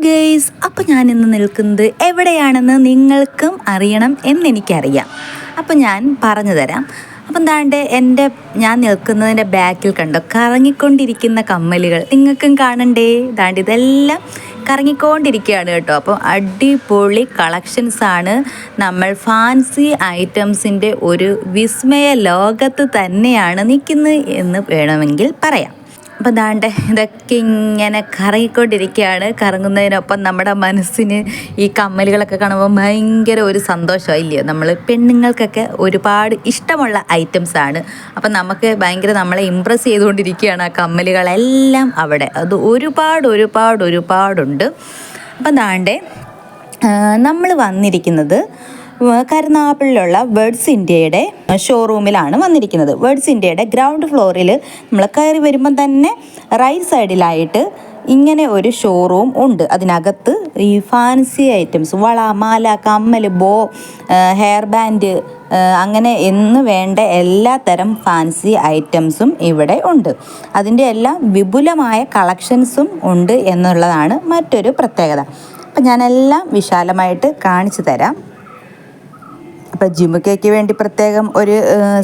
Guys അപ്പോൾ ഞാൻ ഇന്ന് നിൽക്കുന്നത് എവിടെയാണെന്ന് നിങ്ങൾക്കും അറിയണം എന്നെനിക്കറിയാം. അപ്പോൾ ഞാൻ പറഞ്ഞു തരാം. അപ്പം താണ്ട് എന്റെ ഞാൻ നിൽക്കുന്നതിന്റെ ബാക്കിൽ കണ്ടോ? കറങ്ങിക്കൊണ്ടിരിക്കുന്ന കമ്മലുകൾ. നിങ്ങൾക്കും കാണണ്ടേ? താണ്ട് ഇതെല്ലാം കറങ്ങിക്കൊണ്ടിരിക്കുകയാണ് കേട്ടോ. അപ്പോൾ അടിപൊളി കളക്ഷൻസാണ് നമ്മൾ ഫാൻസി ഐറ്റംസിന്റെ ഒരു വിസ്മയ ലോകത്ത് തന്നെയാണ് നിൽക്കുന്നത് എന്ന് വേണമെങ്കിൽ പറയാം. അപ്പം ദാണ്ട് ഇതൊക്കെ ഇങ്ങനെ കറങ്ങിക്കൊണ്ടിരിക്കുകയാണ് കറങ്ങുന്നതിനൊപ്പം നമ്മുടെ മനസ്സിന് ഈ കമ്മലുകളൊക്കെ കാണുമ്പോൾ ഭയങ്കര ഒരു സന്തോഷമായില്ലയോ നമ്മൾ പെണ്ണുങ്ങൾക്കൊക്കെ ഒരുപാട് ഇഷ്ടമുള്ള ഐറ്റംസ് ആണ്. അപ്പം നമുക്ക് ഭയങ്കര നമ്മളെ ഇമ്പ്രസ് ചെയ്തുകൊണ്ടിരിക്കുകയാണ് ആ കമ്മലുകളെല്ലാം അവിടെ. അത് ഒരുപാട് ഒരുപാട് ഒരുപാടുണ്ട്. അപ്പം ദാണ്ടേ നമ്മൾ വന്നിരിക്കുന്നത് കരുനാഗപ്പള്ളിയിലുള്ള വേർഡ്സ് ഇന്ത്യയുടെ ഷോറൂമിലാണ് വന്നിരിക്കുന്നത്. വേർഡ്സ് ഇന്ത്യയുടെ ഗ്രൗണ്ട് ഫ്ലോറിൽ നമ്മൾ കയറി വരുമ്പം തന്നെ റൈറ്റ് സൈഡിലായിട്ട് ഇങ്ങനെ ഒരു ഷോറൂം ഉണ്ട്. അതിനകത്ത് ഈ ഫാൻസി ഐറ്റംസ് വള മാല കമ്മൽ ബോ ഹെയർ ബാൻഡ് അങ്ങനെ എന്ന് വേണ്ട എല്ലാ തരം ഫാൻസി ഐറ്റംസും ഇവിടെ ഉണ്ട്. അതിന്റെ എല്ലാം വിപുലമായ കളക്ഷൻസും ഉണ്ട് എന്നുള്ളതാണ് മറ്റൊരു പ്രത്യേകത. അപ്പം ഞാനെല്ലാം വിശാലമായിട്ട് കാണിച്ചു തരാം. അപ്പോൾ ജിമുക്കയ്ക്ക് വേണ്ടി പ്രത്യേകം ഒരു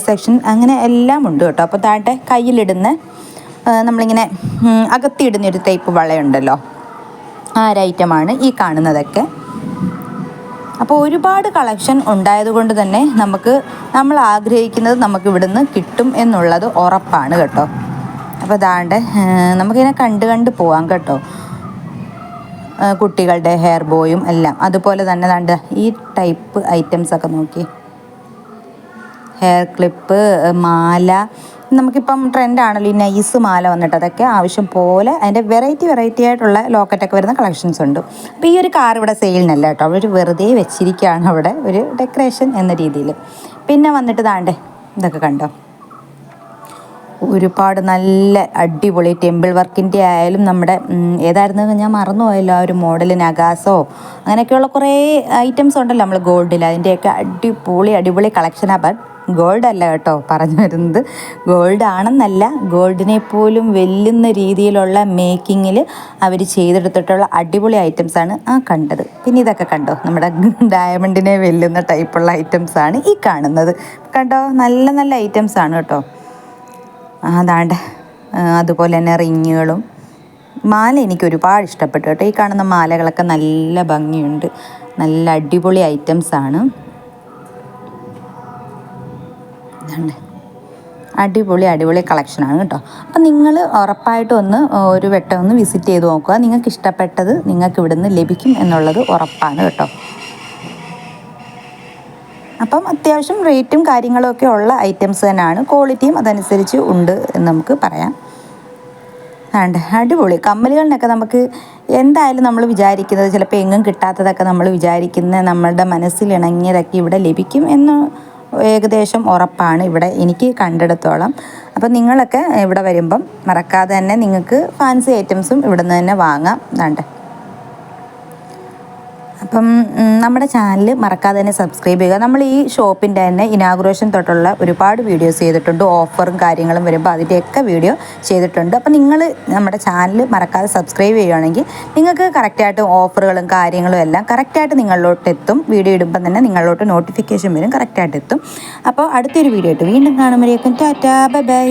സെക്ഷൻ അങ്ങനെ എല്ലാം ഉണ്ട് കേട്ടോ. അപ്പോൾ താട്ടെ കയ്യിലിടുന്ന നമ്മളിങ്ങനെ അകത്തിയിടുന്നൊരു ടൈപ്പ് വളയുണ്ടല്ലോ. ആ ഒരു ഐറ്റമാണ് ഈ കാണുന്നതൊക്കെ. അപ്പോൾ ഒരുപാട് കളക്ഷൻ ഉണ്ടായതുകൊണ്ട് തന്നെ നമുക്ക് നമ്മൾ ആഗ്രഹിക്കുന്നത് നമുക്ക് ഇവിടുന്ന് കിട്ടും എന്നുള്ളത് ഉറപ്പാണ് കേട്ടോ. അപ്പോൾ അതാണ്ട് നമുക്കിങ്ങനെ കണ്ട് കണ്ട് പോവാം കേട്ടോ. കുട്ടികളുടെ ഹെയർ ബോയും എല്ലാം. അതുപോലെ തന്നെ കണ്ട് ഈ ടൈപ്പ് ഐറ്റംസ് ഒക്കെ നോക്കി. ഹെയർ ക്ലിപ്പ് മാല. നമുക്കിപ്പം ട്രെൻഡാണല്ലോ ഈ നൈസ് മാല വന്നിട്ട്. അതൊക്കെ ആവശ്യം പോലെ അതിന്റെ വെറൈറ്റി വെറൈറ്റി ആയിട്ടുള്ള ലോക്കറ്റൊക്കെ വരുന്ന കളക്ഷൻസ് ഉണ്ട്. അപ്പോൾ ഈ ഒരു കാർ ഇവിടെ സെയിലിനല്ല കേട്ടോ. അവർ വെറുതെ വെച്ചിരിക്കുകയാണ് അവിടെ. ഒരു ഡെക്കറേഷൻ എന്ന രീതിയിൽ. പിന്നെ വന്നിട്ട് താണ്ടേ ഇതൊക്കെ കണ്ടോ? ഒരുപാട് നല്ല അടിപൊളി ടെമ്പിൾ വർക്കിന്റെ ആയാലും നമ്മുടെ ഏതായിരുന്നു ഞാൻ മറന്നുപോയല്ലോ ആ ഒരു മോഡൽ നഗാസോ അങ്ങനെയൊക്കെയുള്ള കുറേ ഐറ്റംസ് ഉണ്ടല്ലോ നമ്മൾ ഗോൾഡിൽ അതിന്റെയൊക്കെ അടിപൊളി അടിപൊളി കളക്ഷനാണ് ബട്ട് ഗോൾഡ് അല്ല കേട്ടോ പറഞ്ഞു വരുന്നത്. ഗോൾഡ് ആണെന്നല്ല ഗോൾഡിനെ പോലും വെല്ലുന്ന രീതിയിലുള്ള മേക്കിങ്ങിൽ അവർ ചെയ്തെടുത്തിട്ടുള്ള അടിപൊളി ഐറ്റംസാണ് ആ കണ്ടത്. പിന്നെ ഇതൊക്കെ കണ്ടോ? നമ്മുടെ ഡയമണ്ടിനെ വെല്ലുന്ന ടൈപ്പുള്ള ഐറ്റംസാണ് ഈ കാണുന്നത്. കണ്ടോ? നല്ല നല്ല ഐറ്റംസ് ആണ് കേട്ടോ. അതാണ്ട് അതുപോലെ തന്നെ റിങ്ങുകളും. മാല എനിക്ക് ഒരുപാട് ഇഷ്ടപ്പെട്ടു കേട്ടോ. ഈ കാണുന്ന മാലകളൊക്കെ നല്ല ഭംഗിയുണ്ട്. നല്ല അടിപൊളി ഐറ്റംസ് ആണ്. അടിപൊളി അടിപൊളി കളക്ഷനാണ് കേട്ടോ. അപ്പം നിങ്ങൾ ഉറപ്പായിട്ടും ഒന്ന് ഒരു വട്ടം ഒന്ന് വിസിറ്റ് ചെയ്ത് നോക്കുക. നിങ്ങൾക്ക് ഇഷ്ടപ്പെട്ടത് നിങ്ങൾക്ക് ഇവിടുന്ന് ലഭിക്കും എന്നുള്ളത് ഉറപ്പാണ് കേട്ടോ. അപ്പം അത്യാവശ്യം റേറ്റും കാര്യങ്ങളൊക്കെ ഉള്ള ഐറ്റംസ് തന്നെയാണ്. ക്വാളിറ്റിയും അതനുസരിച്ച് ഉണ്ട് എന്ന് നമുക്ക് പറയാം. ആണ്ട് അടിപൊളി. കമ്മലുകളിനൊക്കെ നമുക്ക് എന്തായാലും നമ്മൾ വിചാരിക്കുന്നത് ചിലപ്പോൾ എങ്ങും കിട്ടാത്തതൊക്കെ നമ്മൾ വിചാരിക്കുന്ന നമ്മളുടെ മനസ്സിൽ ഇണങ്ങിയതൊക്കെ ഇവിടെ ലഭിക്കും എന്ന് ഏകദേശം ഉറപ്പാണ് ഇവിടെ എനിക്ക് കണ്ടെടുത്തോളം. അപ്പം നിങ്ങളൊക്കെ ഇവിടെ വരുമ്പം മറക്കാതെ തന്നെ നിങ്ങൾക്ക് ഫാൻസി ഐറ്റംസും ഇവിടെ നിന്ന് തന്നെ വാങ്ങാം. വേണ്ടേ അപ്പം നമ്മുടെ ചാനൽ മറക്കാതെ തന്നെ സബ്സ്ക്രൈബ് ചെയ്യുക. നമ്മൾ ഈ ഷോപ്പിന്റെ തന്നെ ഇനാഗുറേഷൻ തൊട്ടുള്ള ഒരുപാട് വീഡിയോസ് ചെയ്തിട്ടുണ്ട്. ഓഫറും കാര്യങ്ങളും വരുമ്പോൾ അതിന്റെയൊക്കെ വീഡിയോ ചെയ്തിട്ടുണ്ട്. അപ്പം നിങ്ങൾ നമ്മുടെ ചാനൽ മറക്കാതെ സബ്സ്ക്രൈബ് ചെയ്യുകയാണെങ്കിൽ നിങ്ങൾക്ക് കറക്റ്റായിട്ട് ഓഫറുകളും കാര്യങ്ങളും എല്ലാം കറക്റ്റായിട്ട് നിങ്ങളിലോട്ട് എത്തും. വീഡിയോ ഇടുമ്പം തന്നെ നിങ്ങളിലോട്ട് നോട്ടിഫിക്കേഷൻ വരും കറക്റ്റായിട്ട് എത്തും. അപ്പോൾ അടുത്തൊരു വീഡിയോ ആയിട്ട് വീണ്ടും കാണുമ്പോഴേക്കും ടാറ്റാ ബൈ ബൈ.